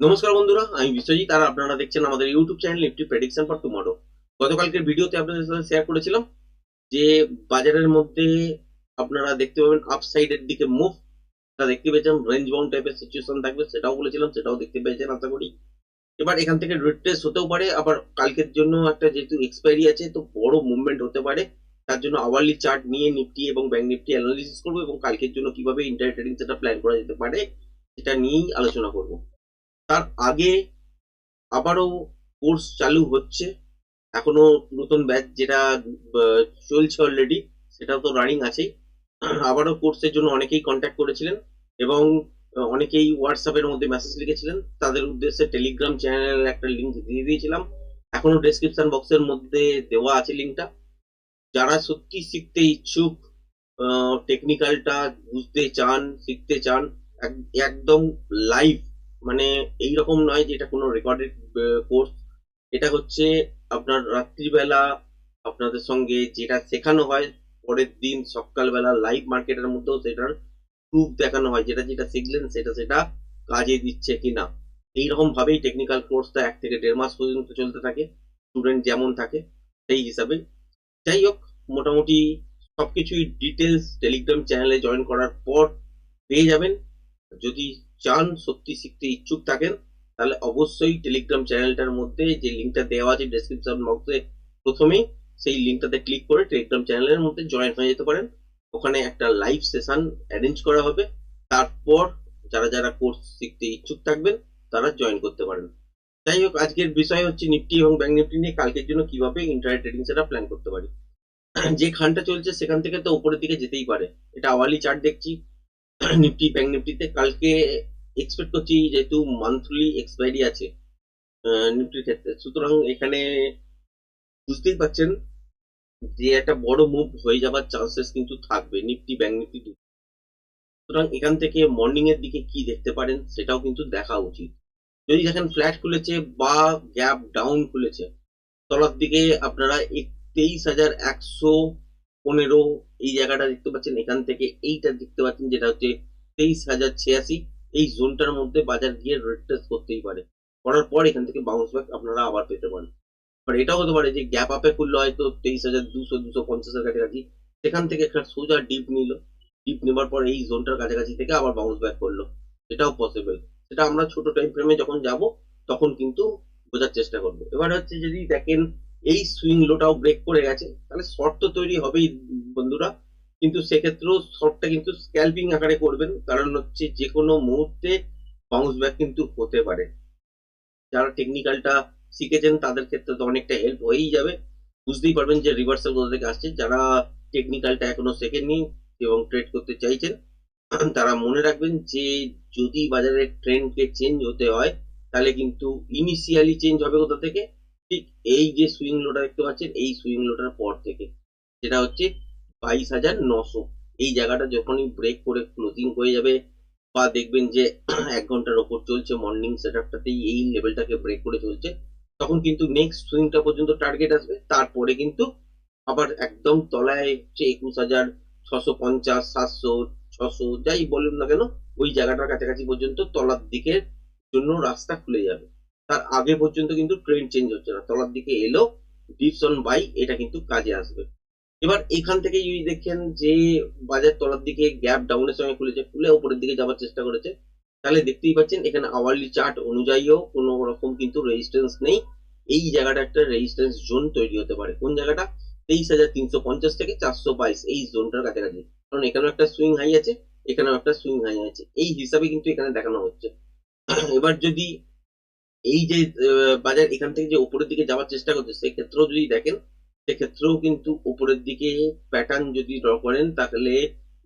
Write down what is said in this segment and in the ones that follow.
নমস্কার বন্ধুরা, আমি বিশ্বজিৎ আর আপনারা দেখছেন আমাদের YouTube channel Nifty prediction for tomorrow গতকালকের ভিডিওতে আপনাদের সাথে শেয়ার করেছিলাম যে বাজারের মধ্যে আপনারা দেখতে পাবেন আপসাইডের দিকে মুভ তা দেখতে পেয়েছেন রেঞ্জ বাউন্ড টাইপের সিচুয়েশন থাকবে, সেটাও বলেছিলাম, সেটাও দেখতে পেয়েছেন আশা করি। এবার এখান থেকে রিট্রেস হতেও পারে, আবার কালকের জন্য একটা যেহেতু এক্সপায়ারি আছে, তো বড় মুভমেন্ট হতে পারে। তার জন্য আওয়ারলি চার্ট নিয়ে নিফটি এবং ব্যাংক নিফটি অ্যানালিসিস করব এবং কালকের জন্য কীভাবে ইন্টার ট্রেডিং সেটা প্ল্যান করা যেতে পারে, সেটা নিয়েই আলোচনা করব। তার আগে আবারও কোর্স চালু হচ্ছে। এখনও নতুন ব্যাচ যেটা চলছে অলরেডি সেটাও তো রানিং আছেই। আবারও কোর্সের জন্য অনেকেই কন্ট্যাক্ট করেছিলেন এবং অনেকেই হোয়াটসঅ্যাপের মধ্যে মেসেজ লিখেছিলেন। তাদের উদ্দেশ্যে টেলিগ্রাম চ্যানেলের একটা লিঙ্ক দিয়ে দিয়েছিলাম। এখনও ডেসক্রিপশন বক্সের মধ্যে দেওয়া আছে লিঙ্কটা যারা সত্যি শিখতে ইচ্ছুক টেকনিক্যালটা বুঝতে চান, শিখতে চান, এক- একদম লাইভ মানে এই রকম নয় যে এটা কোনো রেকর্ডেড কোর্স এটা হচ্ছে আপনার রাত্রিবেলা আপনাদের সঙ্গে যেটা শেখানো হয়, পরের দিন সকালবেলা লাইভ মার্কেটের মধ্যেও সেটার প্রুফ দেখানো হয়, যেটা যেটা শিখলেন সেটা সেটা কাজে দিচ্ছে কিনা। এইরকম ভাবেই টেকনিক্যাল কোর্সটা এক থেকে দেড় মাস পর্যন্ত চলতে থাকে স্টুডেন্ট যেমন থাকে সেই হিসাবে। যাই হোক, মোটামুটি সবকিছুই ডিটেলস টেলিগ্রাম চ্যানেলে জয়েন করার পর পেয়ে যাবেন। যদি চান, সত্যি শিখতে ইচ্ছুক থাকেন, তাহলে অবশ্যই টেলিগ্রাম চ্যানেলটার মধ্যে যে লিঙ্কটা দেওয়া আছে ডেসক্রিপশন বক্সে প্রথমেই, সেই লিঙ্কটাতে ক্লিক করে টেলিগ্রাম চ্যানেলের মধ্যে জয়েন হয়ে যেতে পারেন। ওখানে একটা লাইভ সেশন অ্যারেঞ্জ করা হবে। তারপর যারা যারা কোর্স শিখতে ইচ্ছুক থাকবেন, তারা জয়েন করতে পারেন। যাই হোক, আজকের বিষয় হচ্ছে নিফটি এবং ব্যাংক নিফটি নিয়ে কালকের জন্য কীভাবে ইন্টারনেট ট্রেডিং সেটা প্ল্যান করতে পারি। যে খানটা চলছে, সেখান থেকে তো উপরের দিকে যেতেই পারে। এটা আওয়ারলি চার্ট দেখছি। নিফটি ব্যাংক নিফটিতে কালকে এক্সপেক্ট করছি যেহেতু মান্থলি এক্সপায়ারি আছে নিফটির ক্ষেত্রে। সুতরাং এখানে বুঝতেই পারছেন যে একটা বড় মুভ হয়ে যাবার চান্সেস কিন্তু থাকবে নিফটি ব্যাংক নিফটি সুতরাং এখান থেকে মর্নিং এর দিকে কি দেখতে পারেন সেটাও কিন্তু দেখা উচিত। যদি দেখেন ফ্ল্যাট খুলেছে বা গ্যাপ ডাউন খুলেছে, তলার দিকে আপনারা তেইশ হাজার একশো পনেরো, এই জায়গাটা দেখতে পাচ্ছেন, এখান থেকে এইটা দেখতে পাচ্ছেন, যেটা হচ্ছে তেইশ হাজার ছিয়াশি, এই জোনটার মধ্যে বাজার গিয়ে রিট্রেস করতেই পারে। করার পর এখান থেকে বাউন্স ব্যাক আপনারা আবার পেতে পারেন। আর এটাও হতে পারে যে গ্যাপ আপে খুললো হয়তো তেইশ হাজার দুশো দুশো পঞ্চাশের কাছাকাছি, সেখান থেকে একটা সোজা ডিপ নিল। ডিপ নেবার পর এই জোনটার কাছাকাছি থেকে আবার বাউন্স ব্যাক করল। সেটাও পসিবল সেটা আমরা ছোট টাইম ফ্রেমে যখন যাব, তখন কিন্তু বোঝার চেষ্টা করব। এবার হচ্ছে যদি দেখেন এই সুইং লোটাও ব্রেক করে গেছে। তাহলে শর্ট তো তৈরি হবেই বন্ধুরা। কিন্তু সেক্ষেত্রেও শর্টটা কিন্তু স্ক্যালপিং আকারে করবেন। কারণ হচ্ছে যে কোনো মুহূর্তে বাউন্স ব্যাক কিন্তু হতে পারে। যারা টেকনিক্যালটা শিখেছেন, তাদের ক্ষেত্রে তো অনেকটা হেল্প হয়েই যাবে। বুঝতেই পারবেন যে রিভার্সাল কোথা থেকে আসছে। যারা টেকনিক্যালটা এখনও শেখেননি এবং ট্রেড করতে চাইছেন, তারা মনে রাখবেন যে যদি বাজারের ট্রেন্ডকে চেঞ্জ হতে হয়, তাহলে কিন্তু ইনিশিয়ালি চেঞ্জ হবে কোথা থেকে? ঠিক এই যে সুইং লোটা দেখতে পাচ্ছেন, এই সুইং লোটার পর থেকে। যেটা হচ্ছে বাইশ হাজার নশো। এই জায়গাটা যখনই ব্রেক করে ক্লোজিং হয়ে যাবে বা দেখবেন যে এক ঘণ্টার ওপর চলছে মর্নিং সেটআপটাতেই এই লেভেলটাকে ব্রেক করে চলছে, তখন কিন্তু নেক্সট সুইংটা পর্যন্ত টার্গেট আসবে। তারপরে কিন্তু আবার একদম তলায় হচ্ছে একুশ হাজার ছশো পঞ্চাশ, সাতশো, ছশো, যাই বলুন না কেন, ওই জায়গাটার কাছাকাছি পর্যন্ত তলার দিকের জন্য রাস্তা খুলে যাবে। তার আগে পর্যন্ত কিন্তু ট্রেন্ড চেঞ্জ হচ্ছে না। তলার দিকে এলো ডিপস অন বাই এটা কিন্তু কাজে আসবে। এবার এখান থেকে যদি দেখেন যে বাজার তলার দিকে গ্যাপ ডাউনের সঙ্গে খুলেছে, খুলে উপরের দিকে যাওয়ার চেষ্টা করেছে, তাহলে দেখতেই পাচ্ছেন এখানে আওয়ারলি চার্ট অনুযায়ীও কোনো রকম কিন্তু রেজিস্ট্যান্স নেই। এই জায়গাটা একটা রেজিস্ট্যান্স জোন তৈরি হতে পারে। কোন জায়গাটা? তেইশ হাজার তিনশো পঞ্চাশ থেকে চারশো বাইশ, এই জোনটার কাছাকাছি। কারণ এখানেও একটা সুইং হাই আছে, এখানেও একটা সুইং হাই আছে। এই হিসাবে কিন্তু এখানে দেখানো হচ্ছে। এবার যদি এই যে বাজার এখান থেকে যে উপরের দিকে যাওয়ার চেষ্টা করছে, সেক্ষেত্রেও যদি দেখেন, সেক্ষেত্রেও কিন্তু উপরের দিকে প্যাটার্ন যদি ড্র করেন, তাহলে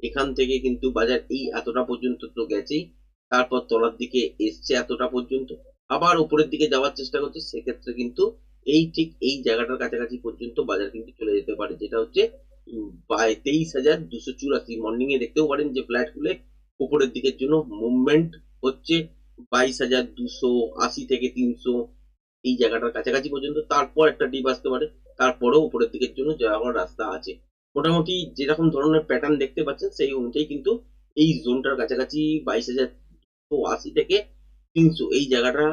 এখান থেকে কিন্তু বাজার এই এতটা পর্যন্ত তো গেছেই। তারপর তলার দিকে এসছে এতটা পর্যন্ত। আবার উপরের দিকে যাওয়ার চেষ্টা করছে, সেক্ষেত্রে কিন্তু এই ঠিক এই জায়গাটার কাছাকাছি পর্যন্ত বাজার কিন্তু চলে যেতে পারে, যেটা হচ্ছে তেইশ হাজার দুশো চুরাশি। মর্নিং এ দেখতেও পারেন যে ফ্ল্যাট খুলে উপরের দিকের জন্য মুভমেন্ট হচ্ছে। বাইশ হাজার দুশো আশি থেকে তিনশো এই জায়গাটার কাছাকাছি পর্যন্ত, তারপর একটা ডিপ আসতে পারে, তারপরেও উপরের দিকের জন্য যাওয়ার রাস্তা আছে। মোটামুটি যেরকম ধরনের প্যাটার্ন দেখতে পাচ্ছেন, সেই অনুযায়ী কিন্তু এই জোনটার কাছাকাছি বাইশ হাজার দুশো আশি থেকে তিনশো, এই জায়গাটা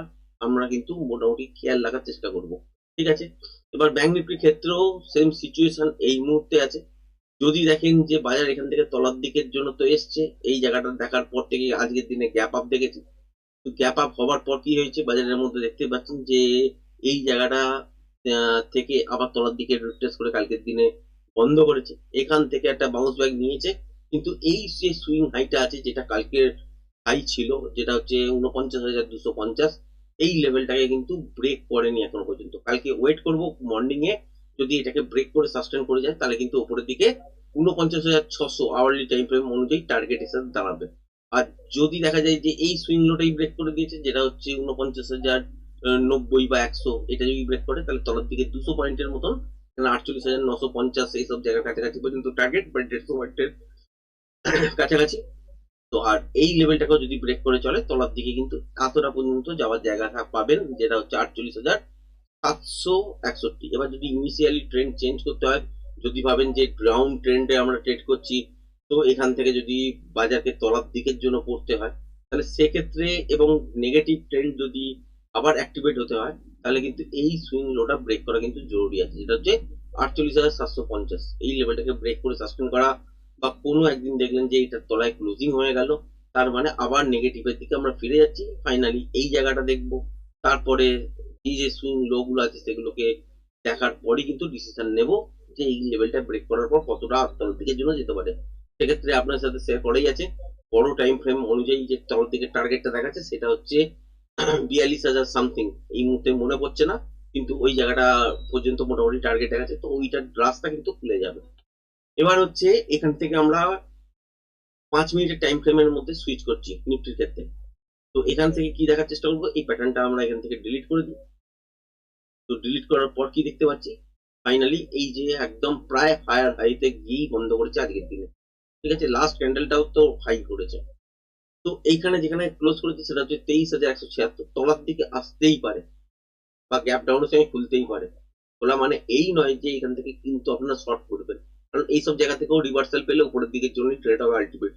আমরা কিন্তু মোটামুটি খেয়াল রাখার চেষ্টা করব। ঠিক আছে? এবার ব্যাংক নিফটির ক্ষেত্রেও সেম সিচুয়েশন এই মুহূর্তে আছে। যদি দেখেন যে বাজার এখান থেকে তলার দিকের জন্য তো এসছে, এই জায়গাটা দেখার পর থেকে আজকের দিনে গ্যাপ আপ দেখেছি। তো গ্যাপ আপ হওয়ার পর কি হয়েছে? বাজারের মধ্যে দেখতে পাচ্ছেন যে এই জায়গাটা থেকে আবার তলার দিকে রিট্রেস করে কালকের দিনে বন্ধ করেছে। এখান থেকে একটা বাউন্স ব্যাক নিয়েছে। কিন্তু এই যে সুইং হাইটা আছে, যেটা কালকের হাই ছিল, যেটা হচ্ছে উনপঞ্চাশ হাজার দুশো পঞ্চাশ, এই লেভেলটাকে কিন্তু ব্রেক করেনি এখনও পর্যন্ত। কালকে ওয়েট করব মর্নিং এ, যদি এটাকে ব্রেক করে সাস্টেন করে যায়, তাহলে কিন্তু উপরের দিকে উনপঞ্চাশ হাজার ছশো আওয়ারলি টাইম ফ্রেম অনুযায়ী টার্গেট হিসেবে দাঁড়াবে। আর যদি দেখা যায় যে এই সুইং লোটাই ব্রেক করে দিয়েছে, যেটা হচ্ছে উনপঞ্চাশ হাজার নব্বই বা একশো, এটা যদি ব্রেক করে, তাহলে তলার দিকে দুশো পয়েন্টের মতন আটচল্লিশ হাজার নশো পঞ্চাশ এইসব জায়গার কাছাকাছি পর্যন্ত টার্গেট বা দেড়শো পয়েন্টের কাছাকাছি। তো আর এই লেভেলটাকেও যদি ব্রেক করে চলে, তলার দিকে কিন্তু এতটা পর্যন্ত যাওয়ার জায়গাটা পাবেন, যেটা হচ্ছে আটচল্লিশ হাজার সাতশো একষট্টি। এবার যদি ইনিশিয়ালি ট্রেন্ড চেঞ্জ করতে হয়, যদি ভাবেন যে গ্রাউন্ড ট্রেন্ডে আমরা ট্রেড করছি তো এখান থেকে যদি বাজারকে তলার দিকের জন্য পড়তে হয়, তাহলে সেক্ষেত্রে এবং নেগেটিভ ট্রেন্ড যদি আবার অ্যাক্টিভেট হতে হয়, তাহলে কিন্তু এই সুইং লোটা ব্রেক করা কিন্তু জরুরি আছে। যেটা হচ্ছে আটচল্লিশ হাজার সাতশো পঞ্চাশ। এই লেভেলটাকে ব্রেক করে সাস্টেন করা বা কোনো একদিন দেখলেন যে এটার তলায় ক্লোজিং হয়ে গেল, তার মানে আবার নেগেটিভের দিকে আমরা ফিরে যাচ্ছি। ফাইনালি এই জায়গাটা দেখব। তারপরে এই যে সুইং লো গুলো আছে, সেগুলোকে দেখার পরই কিন্তু ডিসিশন নেব যে এই লেভেলটা ব্রেক করার পর কতটা তলার দিকের জন্য যেতে পারে। সেক্ষেত্রে আপনার সাথে শেয়ার করাই আছে। বড় টাইম ফ্রেম অনুযায়ী যে তলার দিকের টার্গেটটা দেখাচ্ছে, সেটা হচ্ছে বিয়াল্লিশ হাজার সামথিং এই মুহূর্তে মনে পড়ছে না, কিন্তু ওই জায়গাটা পর্যন্ত মোটামুটি টার্গেট দেখাচ্ছে, তো ওইটার রাস্তা কিন্তু খুলে যাবে। এবার হচ্ছে এখান থেকে আমরা পাঁচ মিনিটের টাইম ফ্রেমের মধ্যে সুইচ করছি নিফটির ক্ষেত্রে। তো এখান থেকে কি দেখার চেষ্টা করব? এই প্যাটার্নটা আমরা এখান থেকে ডিলিট করে দিই। তো ডিলিট করার পর কি দেখতে পাচ্ছি? ফাইনালি এই যে একদম প্রায় হায়ার হাইতে গিয়েই বন্ধ করেছে আজকের দিনে। ঠিক আছে? লাস্ট ক্যান্ডেলটাও তো হাই করেছে। তো এইখানে যেখানে ক্লোজ করেছে সেটা হচ্ছে তেইশ হাজার একশো ছিয়াত্তর। তলার দিকে আসতেই পারে। বা গ্যাপ ডাউনের সঙ্গে খুলতেই পারে। খোলা মানে এই নয় যে এখান থেকে কিন্তু আপনারা শর্ট করবেন। কারণ এইসব জায়গা থেকেও রিভার্সাল পেলে উপরের দিকের জন্য ট্রেড হবে আলটিমেট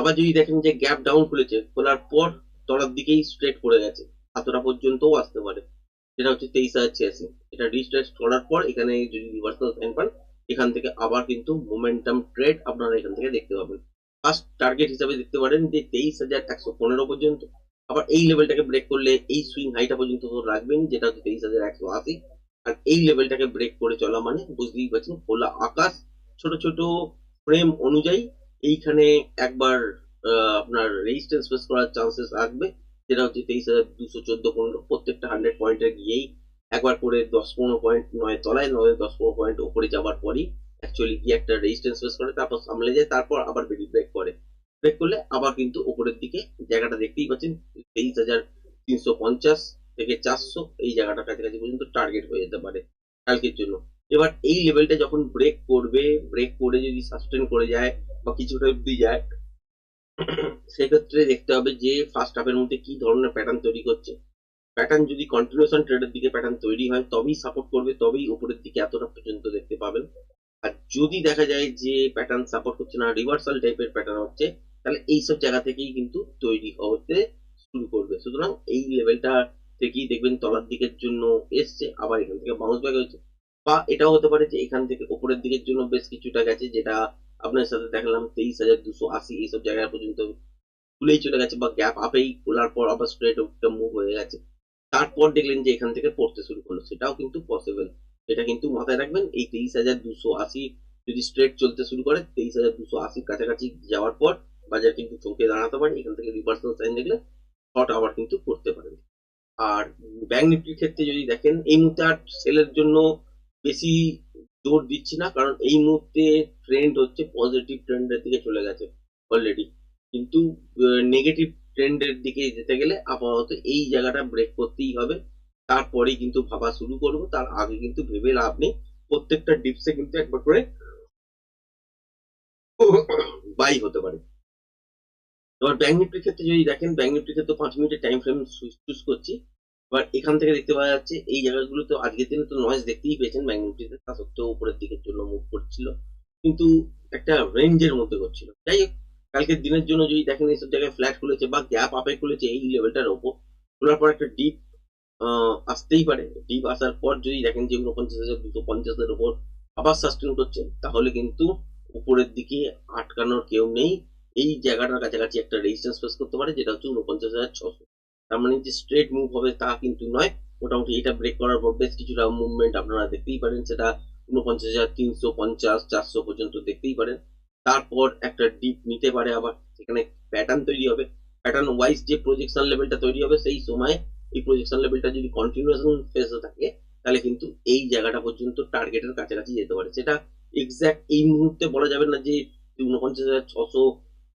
আবার যদি দেখেন যে গ্যাপ ডাউন খুলেছে, খোলার পর তলার দিকেই স্ট্রেট করে গেছে। এতটা পর্যন্তও আসতে পারে। যেটা হচ্ছে তেইশ হাজার ছিয়াশি। এটা রিস্ট্রেস করার পর এখানে যদি রিভার্সাল সাইন পান এখান থেকে আবার কিন্তু মোমেন্টাম ট্রেড আপনারা এখান থেকে দেখতে পাবেন। ফার্স্ট টার্গেট হিসাবে দেখতে পারেন যে তেইশ হাজার একশো পনেরো পর্যন্ত। আবার এই লেভেলটাকে ব্রেক করলে এই সুইং হাইটা পর্যন্ত রাখবেন যেটা হচ্ছে তেইশ হাজার একশো আশি। আর এই লেভেলটাকে ব্রেক করে চলা মানে বুঝতেই পারছেন খোলা আকাশ, ছোট ছোট ফ্রেম অনুযায়ী এইখানে একবার আপনার রেজিস্ট্যান্স ফেস করার চান্সেস আসবে। যেটা হচ্ছে তেইশ হাজার দুশো চোদ্দ পনেরো, প্রত্যেকটা হান্ড্রেড পয়েন্টে গিয়েই একবার করে দশ পনেরো পয়েন্ট নয় তলায়, নয় দশ পনেরো পয়েন্ট উপরে যাওয়ার পরই অ্যাকচুয়ালি গিয়ে একটা রেজিস্ট্যান্স ফেস করে, তারপর সামলে যায়, তারপর আবার বেরি ব্রেক করে। ব্রেক করলে আবার কিন্তু উপরের দিকে জায়গাটা দেখতেই পাচ্ছেন, তেইশ হাজার তিনশো পঞ্চাশ থেকে চারশো এই জায়গাটা কাছাকাছি পর্যন্ত টার্গেট হয়ে যেতে পারে কালকের জন্য। এবার এই লেভেলটা যখন ব্রেক করবে ব্রেক করে যদি সাস্টেন করে যায় বা কিছুটা অব্দি যায়, সেক্ষেত্রে দেখতে হবে যে ফার্স্ট হাফের মধ্যে কি ধরনের প্যাটার্ন তৈরি করছে। প্যাটার্ন যদি কন্টিনিউশন ট্রেডের দিকে প্যাটার্ন তৈরি হয়, তবেই সাপোর্ট করবে, তবেই উপরের দিকে এতটা পর্যন্ত দেখতে পাবেন। আর যদি দেখা যায় যে প্যাটার্ন সাপোর্ট করছে না রিভার্সাল টাইপের প্যাটার্ন হচ্ছে, তাহলে এইসব জায়গা থেকেই কিন্তু তৈরি হতে শুরু করবে। সুতরাং এই লেভেলটা থেকেই দেখবেন তলার দিকের জন্য এসছে, আবার এখান থেকে বাউন্স ব্যাক হয়েছে বা এটাও হতে পারে যে এখান থেকে উপরের দিকের জন্য বেশ কিছুটা গেছে, যেটা আপনার সাথে দেখালাম তেইশ হাজার দুশো আশি, এইসব জায়গা পর্যন্ত খুলেই চলে গেছে বা গ্যাপ আপেই খোলার পর আবার স্ট্রেট মুভ হয়ে গেছে। তারপর দেখলেন যে এখান থেকে পড়তে শুরু করল। সেটাও কিন্তু পসিবল এটা কিন্তু মাথায় রাখবেন, এই তেইশ হাজার দুশো আশি যদি স্ট্রেট চলতে শুরু করে, তেইশ হাজার দুশো আশির কাছাকাছি যাওয়ার পর বাজার কিন্তু চমকে দাঁড়াতে পারে। এখান থেকে রিভার্সাল সাইন দেখলে শর্ট আবার কিন্তু করতে পারেন। আর ব্যাংক নিফটির ক্ষেত্রে যদি দেখেন, এই মুহূর্তে আর সেলের জন্য বেশি জোর দিচ্ছি না, কারণ এই মুহূর্তে ট্রেন্ড হচ্ছে পজিটিভ ট্রেন্ডের দিকে চলে গেছে অলরেডি কিন্তু নেগেটিভ ট্রেন্ডের দিকে যেতে গেলে আপাতত এই জায়গাটা ব্রেক করতেই হবে। তারপরেই কিন্তু ভাবা শুরু করব। তার আগে কিন্তু ভেবে লাভ নেই। প্রত্যেকটা ডিপসে কিন্তু একবার করে বাই হতে পারে। এবার ব্যাংক নিফটির ক্ষেত্রে যদি দেখেন ব্যাংক নিফটির ক্ষেত্রে পাঁচ মিনিটের টাইম ফ্রেম চুজ করছি। এবার এখান থেকে দেখতে পাওয়া যাচ্ছে, এই জায়গাগুলো তো আজকের দিনে তো নয়েজ দেখতেই পেয়েছেন ব্যাংক নিফটিতে তা। সত্ত্বেও উপরের দিকের জন্য মুভ করছিল। কিন্তু একটা রেঞ্জের মধ্যে করছিল। যাই হোক কালকের দিনের জন্য যদি দেখেন এইসব জায়গায় ফ্ল্যাট খুলেছে বা গ্যাপ আপে খুলেছে, এই লেভেলটার ওপর, খোলার পর একটা ডিপ আসতেই পারে। ডিপ আসার পর যদি দেখেন যে উনপঞ্চাশ হাজার, দুশো পঞ্চাশের ওপর আবার সাস্টেন করছে তাহলে কিন্তু উপরের দিকে আটকানোর কেউ নেই। এই জায়গাটার কাছাকাছি একটা রেজিস্ট্যান্স ফেস করতে পারে, যেটা হচ্ছে উনপঞ্চাশ হাজার ছশো। তার মানে যে স্ট্রেট মুভ হবে তা কিন্তু নয়, মোটামুটি এটা ব্রেক করার পর বেশ কিছুটা মুভমেন্ট আপনারা দেখতেই পারেন, সেটা উনপঞ্চাশ হাজার তিনশো পঞ্চাশ, চারশো পর্যন্ত দেখতেই পারেন। তারপর একটা ডিপ নিতে পারে আবার সেখানে প্যাটার্ন তৈরি হবে। প্যাটার্ন ওয়াইজ যে প্রজেকশন লেভেলটা তৈরি হবে, সেই সময় এই প্রজেকশন লেভেলটা যদি কন্টিনিউশন ফেসে থাকে, তাহলে কিন্তু এই জায়গাটা পর্যন্ত টার্গেটের কাছাকাছি যেতে পারে। সেটা এক্স্যাক্ট এই মুহূর্তে বলা যাবে না যে উনপঞ্চাশ হাজার ছশো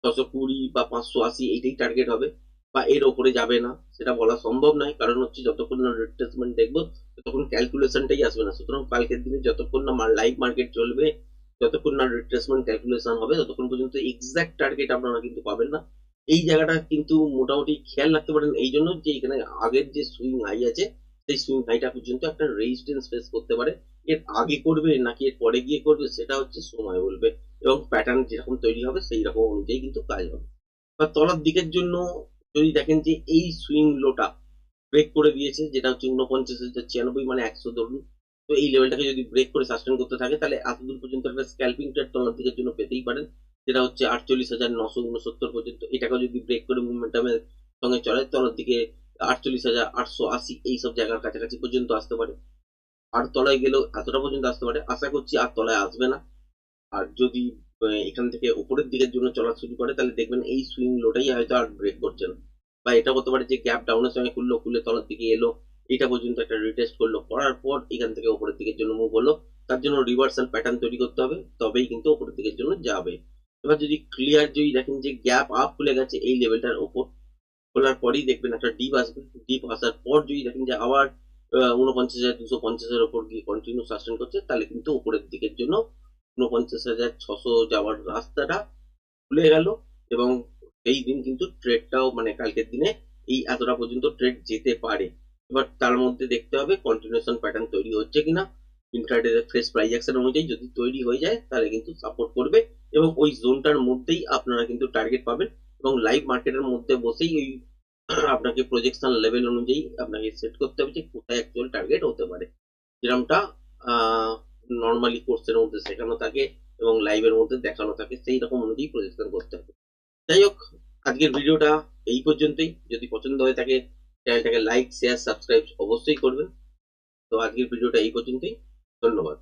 ছশো কুড়ি বা পাঁচশো আশি এইটাই টার্গেট হবে বা এর ওপরে যাবে না। সেটা বলা সম্ভব নয়। কারণ হচ্ছে যতক্ষণ না রিট্রেসমেন্ট দেখব, ততক্ষণ ক্যালকুলেশনটাই আসবে না। সুতরাং কালকের দিনে যতক্ষণ না লাইভ মার্কেট চলবে যতক্ষণ না রিট্রেসমেন্ট ক্যালকুলেশন হবে, ততক্ষণ পর্যন্ত এক্সাক্ট টার্গেট আপনারা কিন্তু পাবেন না। এই জায়গাটা কিন্তু মোটামুটি খেয়াল রাখতে পারেন। এই জন্য যে এখানে আগের যে সুইং হাই আছে, সেই সুইং হাইটা পর্যন্ত একটা রেজিস্ট্যান্স ফেস করতে পারে। এর আগে করবে নাকি এর পরে গিয়ে করবে, সেটা হচ্ছে সময় বলবে। এবং প্যাটার্ন যেরকম তৈরি হবে সেই রকম অনুযায়ী কিন্তু কাজ হবে। বা তলার দিকের জন্য যদি দেখেন যে এই সুইং লোটা ব্রেক করে দিয়েছে, যেটা হচ্ছে উনপঞ্চাশ হাজার ছিয়ানব্বই মানে একশো ধরুন তো এই লেভেলটাকে যদি ব্রেক করে সাস্টেন করতে থাকে, তাহলে এতদূর পর্যন্ত একটা স্ক্যাল্পিং ট্রেড তলার দিকের জন্য পেতেই পারেন। যেটা হচ্ছে আটচল্লিশ হাজার নশো উনসত্তর পর্যন্ত। এটাকে যদি ব্রেক করে মুভমেন্টামের সঙ্গে চলে তলার দিকে আটচল্লিশ হাজার আটশো আশি এইসব জায়গার কাছাকাছি পর্যন্ত আসতে পারে। আর তলায় গেলেও এতটা পর্যন্ত আসতে পারে। আশা করছি আর তলায় আসবে না। আর যদি এখান থেকে উপরের দিকের জন্য চলা শুরু করে, তাহলে দেখবেন এই সুইং লোটাই হয়তো আর ব্রেক করছে না। বা এটা হতে পারে যে গ্যাপ ডাউনের সঙ্গে খুললো, খুলে তলার দিকে এলো এটা পর্যন্ত একটা রিটেস্ট করল, করার পর এখান থেকে উপরের দিকের জন্য মুভ হলো। তার জন্য রিভার্সাল প্যাটার্ন তৈরি করতে হবে, তবেই কিন্তু উপরের দিকের জন্য যাবে। এবার যদি ক্লিয়ার যদি দেখেন যে গ্যাপ আপ খুলে গেছে এই লেভেলটার ওপর, খোলার পরেই দেখবেন একটা ডিপ আসবে। ডিপ আসার পর যদি দেখেন যে আবার উনপঞ্চাশ হাজার, দুশো পঞ্চাশের ওপর গিয়ে কন্টিনিউ সাস্টেন করছে, তাহলে কিন্তু উপরের দিকের জন্য উনপঞ্চাশ হাজার, ছশো যাওয়ার রাস্তাটা খুলে গেল এবং এই দিন কিন্তু ট্রেডটাও মানে কালকের দিনে এই এতটা পর্যন্ত ট্রেড যেতে পারে। এবার তার মধ্যে দেখতে হবে কন্টিনিউশন প্যাটার্ন তৈরি হচ্ছে কিনা। ইন্টারডে ফ্রেশ প্রাইস অনুযায়ী যদি তৈরি হয়ে যায়, তাহলে কিন্তু সাপোর্ট করবে এবং ওই জোনটার মধ্যেই আপনারা কিন্তু টার্গেট পাবেন এবং লাইভ মার্কেটের মধ্যে বসেই ওই আপনাকে প্রজেকশন লেভেল অনুযায়ী আপনাকে সেট করতে হবে যে কোথায় অ্যাকচুয়াল টার্গেট হতে পারে। যেরকমটা নর্মালি কোর্সের মধ্যে শেখানো থাকে এবং লাইভের মধ্যে দেখানো থাকে, সেই রকম অনুযায়ী প্রজেকশন করতে হবে। যাই হোক, আজকের ভিডিওটা এই পর্যন্তই। যদি পছন্দ হয়ে থাকে চ্যানেলটাকে লাইক শেয়ার সাবস্ক্রাইব অবশ্যই করবেন। তো আজকের ভিডিওটা এই পর্যন্তই। ধন্যবাদ।